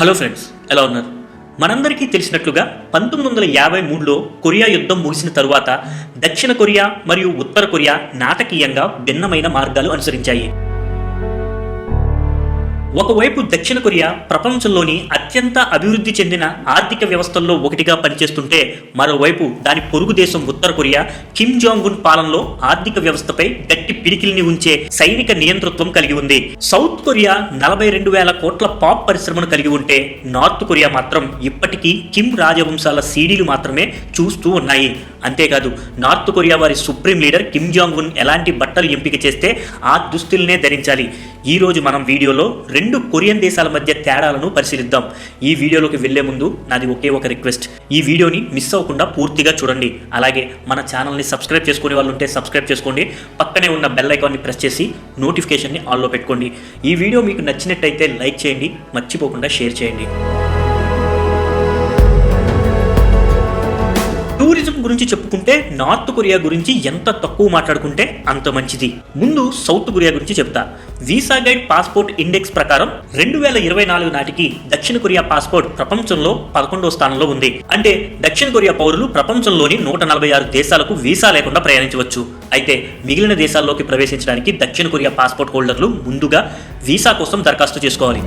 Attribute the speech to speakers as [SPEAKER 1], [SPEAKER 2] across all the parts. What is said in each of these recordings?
[SPEAKER 1] Hello friends ఎలా ఉన్నారు? మనందరికీ తెలిసినట్లుగా పంతొమ్మిది వందల యాభై మూడులో కొరియా యుద్ధం ముగిసిన తరువాత దక్షిణ కొరియా మరియు ఉత్తర కొరియా నాటకీయంగా భిన్నమైన మార్గాలు అనుసరించాయి. ఒకవైపు దక్షిణ కొరియా ప్రపంచంలోని అత్యంత అభివృద్ధి చెందిన ఆర్థిక వ్యవస్థల్లో ఒకటిగా పనిచేస్తుంటే మరోవైపు దాని పొరుగు దేశం ఉత్తర కొరియా కిమ్ జాంగ్ ఉన్ పాలనలో ఆర్థిక వ్యవస్థపై గట్టి పిడికిల్ని ఉంచే సైనిక నియంతృత్వం కలిగి ఉంది. సౌత్ కొరియా నలభై రెండు వేల కోట్ల పాప్ పరిశ్రమను కలిగి ఉంటే నార్త్ కొరియా మాత్రం ఇప్పటికీ కిమ్ రాజవంశాల సీడీలు మాత్రమే చూస్తూ ఉన్నాయి. అంతేకాదు నార్త్ కొరియా వారి supreme leader Kim Jong Un ఎలాంటి బట్టలు ఎంపిక చేస్తే ఆ దుస్తుల్నే ధరించాలి. ఈరోజు మనం వీడియోలో రెండు కొరియన్ దేశాల మధ్య తేడాలను పరిశీలిద్దాం. ఈ వీడియోలోకి వెళ్ళే ముందు నాది ఒకే ఒక రిక్వెస్ట్. ఈ వీడియోని మిస్ అవ్వకుండా పూర్తిగా చూడండి. అలాగే మన ఛానల్ని సబ్స్క్రైబ్ చేసుకునే వాళ్ళు ఉంటే సబ్స్క్రైబ్ చేసుకోండి. పక్కనే ఉన్న బెల్ ఐకాన్ని ప్రెస్ చేసి నోటిఫికేషన్ని ఆన్లో పెట్టుకోండి. ఈ వీడియో మీకు నచ్చినట్టయితే లైక్ చేయండి. మర్చిపోకుండా షేర్ చేయండి. టూరిజం గురించి చెప్పుకుంటే నార్త్ కొరియా గురించి ఎంత తక్కువ మాట్లాడుకుంటే అంత మంచిది. ముందు సౌత్ కొరియా గురించి చెప్తా. వీసా గైడ్ పాస్పోర్ట్ ఇండెక్స్ ప్రకారం రెండు వేల ఇరవై నాలుగు నాటికి దక్షిణ కొరియా పాస్పోర్ట్ ప్రపంచంలో పదకొండవ స్థానంలో ఉంది. అంటే దక్షిణ కొరియా పౌరులు ప్రపంచంలోని నూట నలభై ఆరు దేశాలకు వీసా లేకుండా ప్రయాణించవచ్చు. అయితే మిగిలిన దేశాల్లోకి ప్రవేశించడానికి దక్షిణ కొరియా పాస్పోర్ట్ హోల్డర్లు ముందుగా వీసా కోసం దరఖాస్తు చేసుకోవాలి.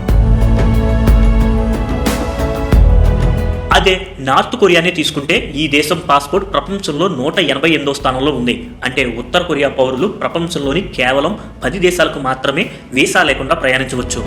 [SPEAKER 1] అదే నార్త్ కొరియానే తీసుకుంటే ఈ దేశం పాస్పోర్ట్ ప్రపంచంలో నూట ఎనభై ఎనిమిదో స్థానంలో ఉంది. అంటే ఉత్తర కొరియా పౌరులు ప్రపంచంలోని కేవలం పది దేశాలకు మాత్రమే వీసా లేకుండా ప్రయాణించవచ్చు.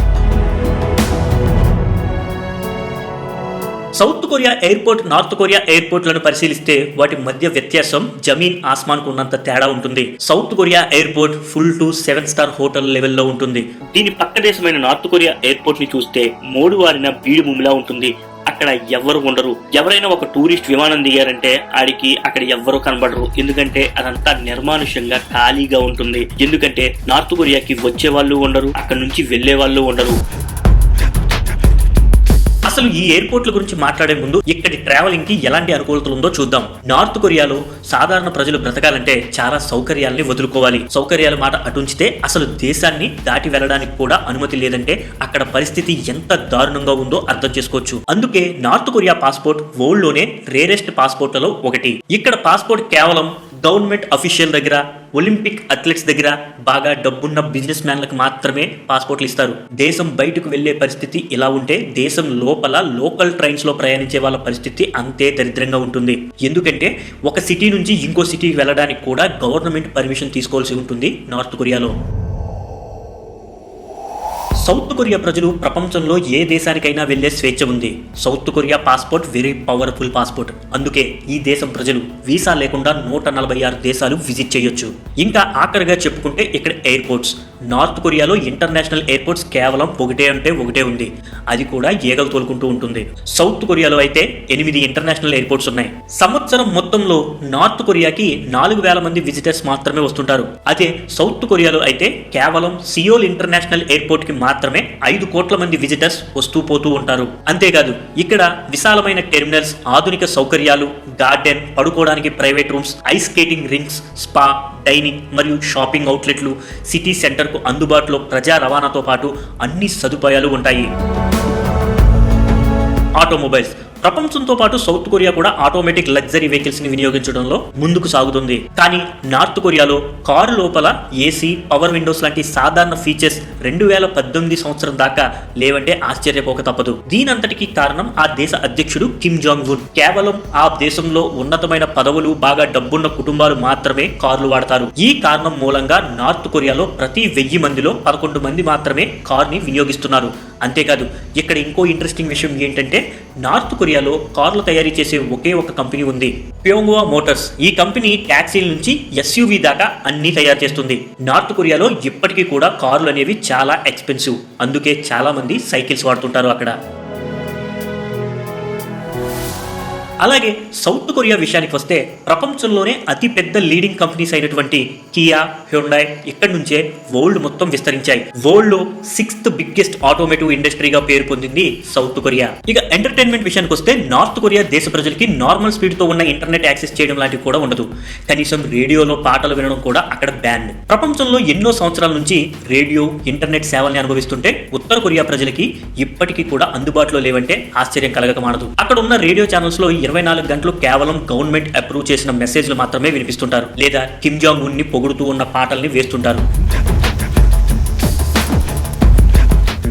[SPEAKER 1] South korea airport north korea ఎయిర్పోర్ట్లను పరిశీలిస్తే వాటి మధ్య వ్యత్యాసం జమీన్ ఆస్మాన్కు ఉన్నంత తేడా ఉంటుంది. South korea airport full to seven star hotel లెవెల్లో ఉంటుంది. దీని పక్క దేశమైన నార్త్ కొరియా ఎయిర్పోర్ట్ని చూస్తే మూడు వారిన బీడు భూమిలా ఉంటుంది. అక్కడ ఎవ్వరు ఉండరు. ఎవరైనా ఒక టూరిస్ట్ విమానం దిగారంటే ఆడికి అక్కడ ఎవ్వరు కనబడరు. ఎందుకంటే అదంతా నిర్మానుష్యంగా ఖాళీగా ఉంటుంది. ఎందుకంటే నార్త్ కొరియాకి వచ్చే వాళ్ళు ఉండరు అక్కడ నుంచి వెళ్ళే వాళ్ళు ఉండరు. అసలు ఈ ఎయిర్పోర్ట్ల గురించి మాట్లాడే ముందు ఇక్కడి ట్రావెలింగ్కి ఎలాంటి అనుకూలతలు ఉందో చూద్దాం. నార్త్ కొరియాలో సాధారణ ప్రజలు బ్రతకాలంటే చాలా సౌకర్యాల్ని వదులుకోవాలి. సౌకర్యాల మాట అటుంచితే అసలు దేశాన్ని దాటి వెళ్ళడానికి కూడా అనుమతి లేదంటే అక్కడ పరిస్థితి ఎంత దారుణంగా ఉందో అర్థం చేసుకోవచ్చు. అందుకే నార్త్ కొరియా పాస్పోర్ట్ వరల్డ్లోనే రేరెస్ట్ పాస్పోర్ట్లలో ఒకటి. ఇక్కడ పాస్పోర్ట్ కేవలం గవర్నమెంట్ అఫీషియల్ దగ్గర ఒలింపిక్ అథ్లెట్స్ దగ్గర బాగా డబ్బున్న బిజినెస్ మ్యాన్లకు మాత్రమే పాస్పోర్ట్లు ఇస్తారు. దేశం బయటకు వెళ్ళే పరిస్థితి ఇలా ఉంటే దేశం లోపల లోకల్ ట్రైన్స్లో ప్రయాణించే వాళ్ళ పరిస్థితి అంతే దరిద్రంగా ఉంటుంది. ఎందుకంటే ఒక సిటీ నుంచి ఇంకో సిటీకి వెళ్ళడానికి కూడా గవర్నమెంట్ పర్మిషన్ తీసుకోవాల్సి ఉంటుంది నార్త్ కొరియాలో. సౌత్ కొరియా ప్రజలు ప్రపంచంలో ఏ దేశానికైనా వెళ్ళే స్వేచ్ఛ ఉంది. South korea passport very powerful passport. అందుకే ఈ దేశం ప్రజలు వీసా లేకుండా నూట నలభై ఆరు దేశాలు విజిట్ చేయొచ్చు. ఇంకా ఆఖరిగా చెప్పుకుంటే ఇక్కడ ఎయిర్పోర్ట్స్. నార్త్ కొరియాలో ఇంటర్నేషనల్ ఎయిర్పోర్ట్స్ కేవలం ఒకటే అంటే ఒకటే ఉంది. అది కూడా ఈగలు తోలుకుంటూ ఉంటుంది. సౌత్ కొరియాలో అయితే ఎనిమిది ఇంటర్నేషనల్ ఎయిర్పోర్ట్స్ ఉన్నాయి. సంవత్సరం మొత్తంలో నార్త్ కొరియాకి నాలుగు వేల మంది విజిటర్స్ మాత్రమే వస్తుంటారు. అదే సౌత్ కొరియాలో అయితే కేవలం సియోల్ ఇంటర్నేషనల్ ఎయిర్పోర్ట్కి మాత్రమే ఐదు కోట్ల మంది విజిటర్స్ వస్తూ పోతూ ఉంటారు. అంతేకాదు ఇక్కడ విశాలమైన టెర్మినల్స్ ఆధునిక సౌకర్యాలు గార్డెన్ పడుకోవడానికి private rooms ice skating rings spa dining మరియు షాపింగ్ అవుట్లెట్లు సిటీ సెంటర్కు అందుబాటులో ప్రజా రవాణాతో పాటు అన్ని సదుపాయాలు ఉంటాయి. ఆటోమొబైల్స్ ప్రపంచంతో పాటు సౌత్ కొరియా కూడా ఆటోమేటిక్ లగ్జరీ వెహికల్స్ని వినియోగించడంలో ముందుకు సాగుతుంది. కానీ నార్త్ కొరియాలో కారు లోపల ఏసీ పవర్ విండోస్ లాంటి సాధారణ ఫీచర్స్ రెండు వేల పద్దెనిమిది సంవత్సరం దాకా లేవంటే ఆశ్చర్యపోక తప్పదు. దీనంతటికీ కారణం ఆ దేశ అధ్యక్షుడు కిమ్ జాంగ్ ఉన్ కేవలం ఆ దేశంలో ఉన్నతమైన పదవులు బాగా డబ్బున్న కుటుంబాలు మాత్రమే కార్లు వాడతారు. ఈ కారణం మూలంగా నార్త్ కొరియాలో ప్రతి వెయ్యి మందిలో పదకొండు మంది మాత్రమే కార్ని వినియోగిస్తున్నారు. అంతేకాదు ఇక్కడ ఇంకో ఇంట్రెస్టింగ్ విషయం ఏంటంటే నార్త్ కొరియాలో కార్లు తయారీ చేసే ఒకే ఒక కంపెనీ ఉంది ప్యోంగువా మోటార్స్. ఈ కంపెనీ ట్యాక్సీల నుంచి ఎస్యూవీ దాకా అన్ని తయారు చేస్తుంది. నార్త్ కొరియాలో ఇప్పటికీ కూడా కార్లు అనేవి చాలా ఎక్స్పెన్సివ్. అందుకే చాలా మంది సైకిల్స్ వాడుతుంటారు అక్కడ. అలాగే సౌత్ కొరియా విషయానికి వస్తే ప్రపంచంలోనే అతిపెద్ద లీడింగ్ కంపెనీస్ అయినటువంటి కియా హ్యుండాయ్ ఇక్కడి నుంచే వరల్డ్ మొత్తం విస్తరించాయి. వరల్డ్లో సిక్స్త్ బిగ్గెస్ట్ ఆటోమేటివ్ ఇండస్ట్రీగా పేరు పొందింది సౌత్ కొరియా. ఇక ఎంటర్టైన్మెంట్ విషయానికి వస్తే నార్త్ కొరియా దేశ ప్రజలకి నార్మల్ స్పీడ్తో ఉన్న ఇంటర్నెట్ యాక్సెస్ చేయడం లాంటివి కూడా ఉండదు. కనీసం రేడియోలో పాటలు వినడం కూడా అక్కడ బ్యాన్. ప్రపంచంలో ఎన్నో సంవత్సరాల నుంచి రేడియో ఇంటర్నెట్ సేవల్ని అనుభవిస్తుంటే ఉత్తర కొరియా ప్రజలకి ఇప్పటికీ కూడా అందుబాటులో లేవంటే ఆశ్చర్యం కలగక మానదు అక్కడ ఉన్న రేడియో ఛానల్స్లో ఇరవై నాలుగు గంటలు కేవలం గవర్నమెంట్ అప్రూవ్ చేసిన మెసేజ్లు మాత్రమే వినిపిస్తుంటారు. లేదా కిమ్ జాంగ్ ఉన్ని పొగుడుతూ ఉన్న పాటల్ని వేస్తుంటారు.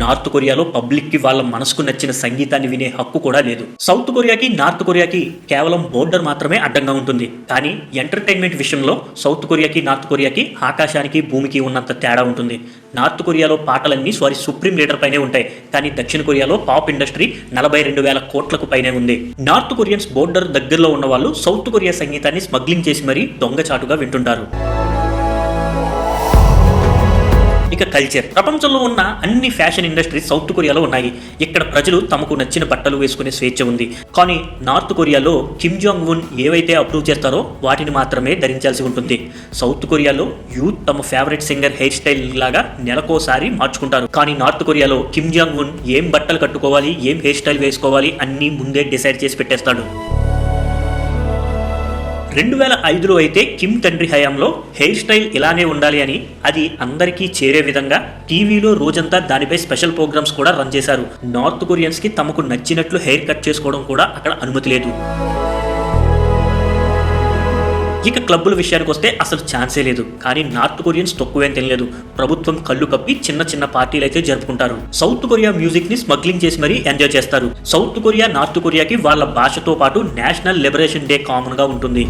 [SPEAKER 1] నార్త్ కొరియాలో పబ్లిక్కి వాళ్ళ మనసుకు నచ్చిన సంగీతాన్ని వినే హక్కు కూడా లేదు. సౌత్ కొరియాకి నార్త్ కొరియాకి కేవలం బోర్డర్ మాత్రమే అడ్డంగా ఉంటుంది. కానీ ఎంటర్టైన్మెంట్ విషయంలో సౌత్ కొరియాకి నార్త్ కొరియాకి ఆకాశానికి భూమికి ఉన్నంత తేడా ఉంటుంది. నార్త్ కొరియాలో పాటలన్నీ సారీ సుప్రీం లీడర్ పైనే ఉంటాయి. కానీ దక్షిణ కొరియాలో పాప్ ఇండస్ట్రీ నలభై రెండు వేల కోట్లకు పైనే ఉంది. నార్త్ కొరియన్స్ బోర్డర్ దగ్గరలో ఉన్న వాళ్ళు సౌత్ కొరియా సంగీతాన్ని స్మగ్లింగ్ చేసి మరీ దొంగచాటుగా వింటుంటారు. ఇక కల్చర్ ప్రపంచంలో ఉన్న అన్ని ఫ్యాషన్ ఇండస్ట్రీస్ సౌత్ కొరియాలో ఉన్నాయి. ఇక్కడ ప్రజలు తమకు నచ్చిన బట్టలు వేసుకునే స్వేచ్ఛ ఉంది. కానీ నార్త్ కొరియాలో కిమ్ జాంగ్ ఉన్ ఏవైతే అప్రూవ్ చేస్తారో వాటిని మాత్రమే ధరించాల్సి ఉంటుంది. సౌత్ కొరియాలో యూత్ తమ ఫేవరెట్ సింగర్ హెయిర్ స్టైల్ లాగా నెలకోసారి మార్చుకుంటారు. కానీ నార్త్ కొరియాలో కిమ్ జాంగ్ ఉన్ ఏం బట్టలు కట్టుకోవాలి ఏం హెయిర్ స్టైల్ వేసుకోవాలి అన్నీ ముందే డిసైడ్ చేసి పెట్టేస్తాడు. రెండు వేల ఐదులో అయితే కిమ్ తండ్రి హయాంలో హెయిర్ స్టైల్ ఇలానే ఉండాలి అని అది అందరికీ చేరే విధంగా టీవీలో రోజంతా దానిపై స్పెషల్ ప్రోగ్రామ్స్ కూడా రన్ చేశారు. నార్త్ కొరియన్స్కి తమకు నచ్చినట్లు హెయిర్ కట్ చేసుకోవడం కూడా అక్కడ అనుమతి లేదు. ఇక క్లబ్బుల విషయానికి వస్తే అసలు ఛాన్సే లేదు. కానీ నార్త్ కొరియన్స్ తక్కువేం తెలియదు ప్రభుత్వం కళ్ళు కప్పి చిన్న చిన్న పార్టీలు అయితే జరుపుకుంటారు. సౌత్ కొరియా మ్యూజిక్ని స్మగ్లింగ్ చేసి మరీ ఎంజాయ్ చేస్తారు. సౌత్ కొరియా నార్త్ కొరియాకి వాళ్ళ భాషతో పాటు నేషనల్ లిబరేషన్ డే కామన్గా ఉంటుంది.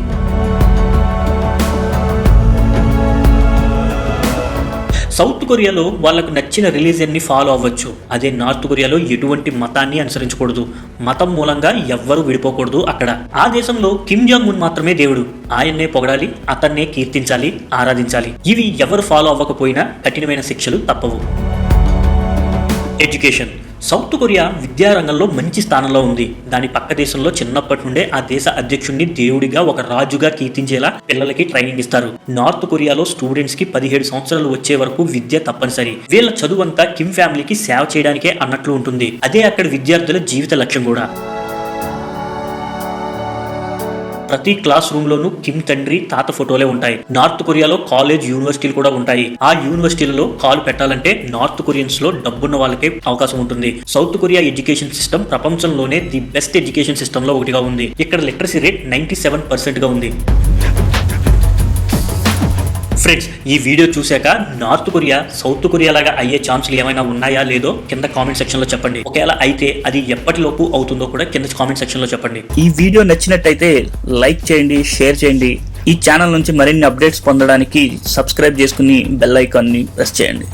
[SPEAKER 1] సౌత్ కొరియాలో వాళ్ళకు నచ్చిన రిలీజియన్ని ఫాలో అవ్వచ్చు. అదే నార్త్ కొరియాలో ఎటువంటి మతాన్ని అనుసరించకూడదు. మతం మూలంగా ఎవ్వరూ విడిపోకూడదు అక్కడ. ఆ దేశంలో కిమ్ జాంగ్ ఉన్ మాత్రమే దేవుడు. ఆయన్నే పొగడాలి అతన్నే కీర్తించాలి ఆరాధించాలి. ఇవి ఎవరు ఫాలో అవ్వకపోయినా కఠినమైన శిక్షలు తప్పవు. ఎడ్యుకేషన్. సౌత్ కొరియా విద్యారంగంలో మంచి స్థానంలో ఉంది. దాని పక్క దేశంలో చిన్నప్పటి నుండే ఆ దేశ అధ్యక్షుడిని దేవుడిగా ఒక రాజుగా కీర్తించేలా పిల్లలకి ట్రైనింగ్ ఇస్తారు. నార్త్ కొరియాలో స్టూడెంట్స్కి పదిహేడు సంవత్సరాలు వచ్చే వరకు విద్య తప్పనిసరి. వీళ్ళ చదువంతా కిమ్ ఫ్యామిలీకి సేవ చేయడానికే అన్నట్లు ఉంటుంది. అదే అక్కడ విద్యార్థుల జీవిత లక్ష్యం కూడా. ప్రతి క్లాస్ రూమ్ లోనూ కిమ్ తండ్రి తాత ఫోటోలే ఉంటాయి. నార్త్ కొరియాలో కాలేజ్ యూనివర్సిటీలు కూడా ఉంటాయి. ఆ యూనివర్సిటీలలో కాల్ పెట్టాలంటే నార్త్ కొరియన్స్లో డబ్బున్న వాళ్ళకే అవకాశం ఉంటుంది. సౌత్ కొరియా ఎడ్యుకేషన్ సిస్టమ్ ప్రపంచంలోనే ది బెస్ట్ ఎడ్యుకేషన్ సిస్టమ్లో ఒకటిగా ఉంది. ఇక్కడ లిటరసీ రేట్ నైన్టీ సెవెన్ పర్సెంట్గా ఉంది. ఫ్రెండ్స్ ఈ వీడియో చూశాక నార్త్ కొరియా సౌత్ కొరియా లాగా అయ్యే ఛాన్సులు ఏమైనా ఉన్నాయా లేదో కింద కామెంట్ సెక్షన్లో చెప్పండి. ఒకవేళ అయితే అది ఎప్పటిలోపు అవుతుందో కూడా కింద కామెంట్ సెక్షన్లో చెప్పండి.
[SPEAKER 2] ఈ వీడియో నచ్చినట్టయితే లైక్ చేయండి షేర్ చేయండి. ఈ ఛానల్ నుంచి మరిన్ని అప్డేట్స్ పొందడానికి సబ్స్క్రైబ్ చేసుకుని బెల్ ఐకాన్ని ప్రెస్ చేయండి.